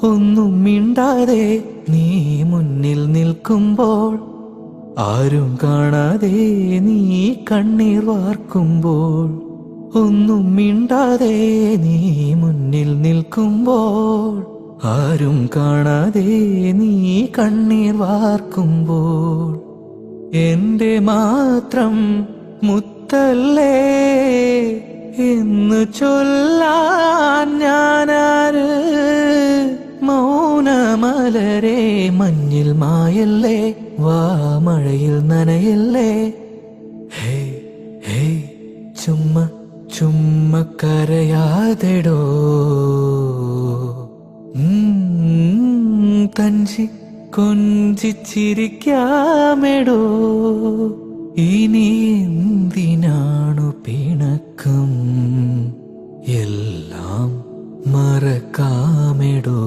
ഒന്നും മിണ്ടാതെ നീ മുന്നിൽ നിൽക്കുമ്പോൾ ആരും കാണാതെ നീ കണ്ണീർ വാർക്കുമ്പോൾ ഒന്നും മിണ്ടാതെ നീ മുന്നിൽ നിൽക്കുമ്പോൾ ആരും കാണാതെ നീ കണ്ണീർ വാർക്കുമ്പോൾ. എന്റെ മാത്രം മുത്തല്ലേ എന്ന് ചൊല്ലാൻ ഞാനാര് മൗനമലരെ മഞ്ഞിൽ മായല്ലേ വാ മഴയിൽ നനയല്ലേ. ഹേ ഹേ ചുമ്മ ചുമ്മ കരയാതെടോ. തഞ്ചി കൊഞ്ചിച്ചിരിക്കാമെടോ ഇനി എന്തിനാണു പിണക്കം? എല്ലാം മറക്കാമെടോ.